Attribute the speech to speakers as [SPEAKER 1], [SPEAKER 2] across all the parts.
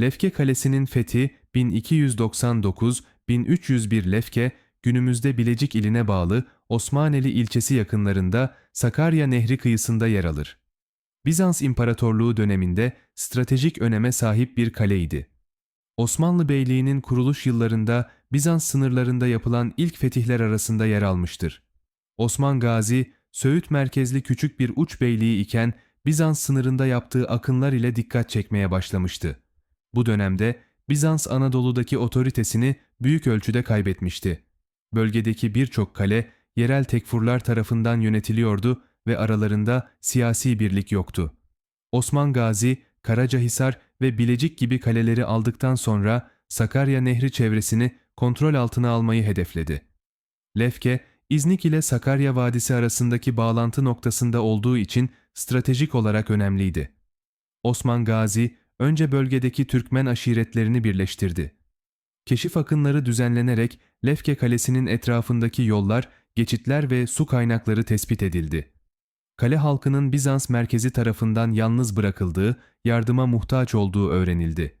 [SPEAKER 1] Lefke Kalesi'nin fethi 1299-1301 Lefke, günümüzde Bilecik iline bağlı Osmaneli ilçesi yakınlarında Sakarya Nehri kıyısında yer alır. Bizans İmparatorluğu döneminde stratejik öneme sahip bir kaleydi. Osmanlı Beyliği'nin kuruluş yıllarında Bizans sınırlarında yapılan ilk fetihler arasında yer almıştır. Osman Gazi, Söğüt merkezli küçük bir uç beyliği iken Bizans sınırında yaptığı akınlar ile dikkat çekmeye başlamıştı. Bu dönemde Bizans Anadolu'daki otoritesini büyük ölçüde kaybetmişti. Bölgedeki birçok kale yerel tekfurlar tarafından yönetiliyordu ve aralarında siyasi birlik yoktu. Osman Gazi, Karacahisar ve Bilecik gibi kaleleri aldıktan sonra Sakarya Nehri çevresini kontrol altına almayı hedefledi. Lefke, İznik ile Sakarya Vadisi arasındaki bağlantı noktasında olduğu için stratejik olarak önemliydi. Osman Gazi, önce bölgedeki Türkmen aşiretlerini birleştirdi. Keşif akınları düzenlenerek Lefke Kalesi'nin etrafındaki yollar, geçitler ve su kaynakları tespit edildi. Kale halkının Bizans merkezi tarafından yalnız bırakıldığı, yardıma muhtaç olduğu öğrenildi.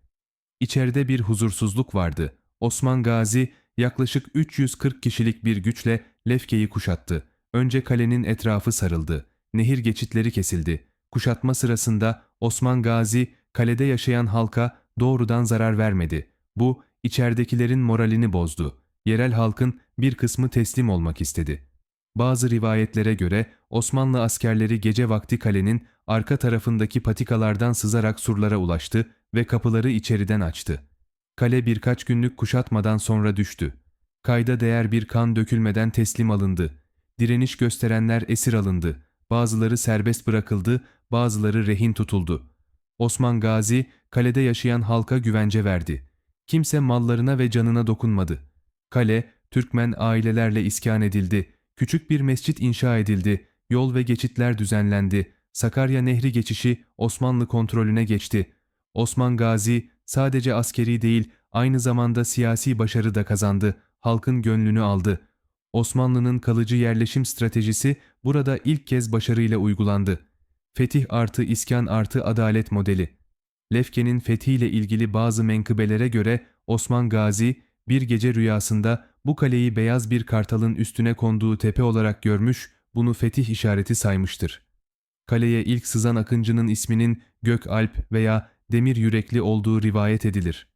[SPEAKER 1] İçeride bir huzursuzluk vardı. Osman Gazi yaklaşık 340 kişilik bir güçle Lefke'yi kuşattı. Önce kalenin etrafı sarıldı. Nehir geçitleri kesildi. Kuşatma sırasında Osman Gazi kalede yaşayan halka doğrudan zarar vermedi. Bu içeridekilerin moralini bozdu. Yerel halkın bir kısmı teslim olmak istedi. Bazı rivayetlere göre Osmanlı askerleri gece vakti kalenin arka tarafındaki patikalardan sızarak surlara ulaştı ve kapıları içeriden açtı. Kale birkaç günlük kuşatmadan sonra düştü. Kayda değer bir kan dökülmeden teslim alındı. Direniş gösterenler esir alındı. Bazıları serbest bırakıldı, bazıları rehin tutuldu. Osman Gazi kalede yaşayan halka güvence verdi. Kimse mallarına ve canına dokunmadı. Kale, Türkmen ailelerle iskan edildi. Küçük bir mescit inşa edildi. Yol ve geçitler düzenlendi. Sakarya Nehri geçişi Osmanlı kontrolüne geçti. Osman Gazi sadece askeri değil aynı zamanda siyasi başarı da kazandı. Halkın gönlünü aldı. Osmanlı'nın kalıcı yerleşim stratejisi burada ilk kez başarıyla uygulandı. Fetih artı iskan artı adalet modeli. Lefke'nin fethiyle ilgili bazı menkıbelere göre Osman Gazi bir gece rüyasında bu kaleyi beyaz bir kartalın üstüne konduğu tepe olarak görmüş, bunu fetih işareti saymıştır. Kaleye ilk sızan akıncının isminin Gökalp veya Demir Yürekli olduğu rivayet edilir.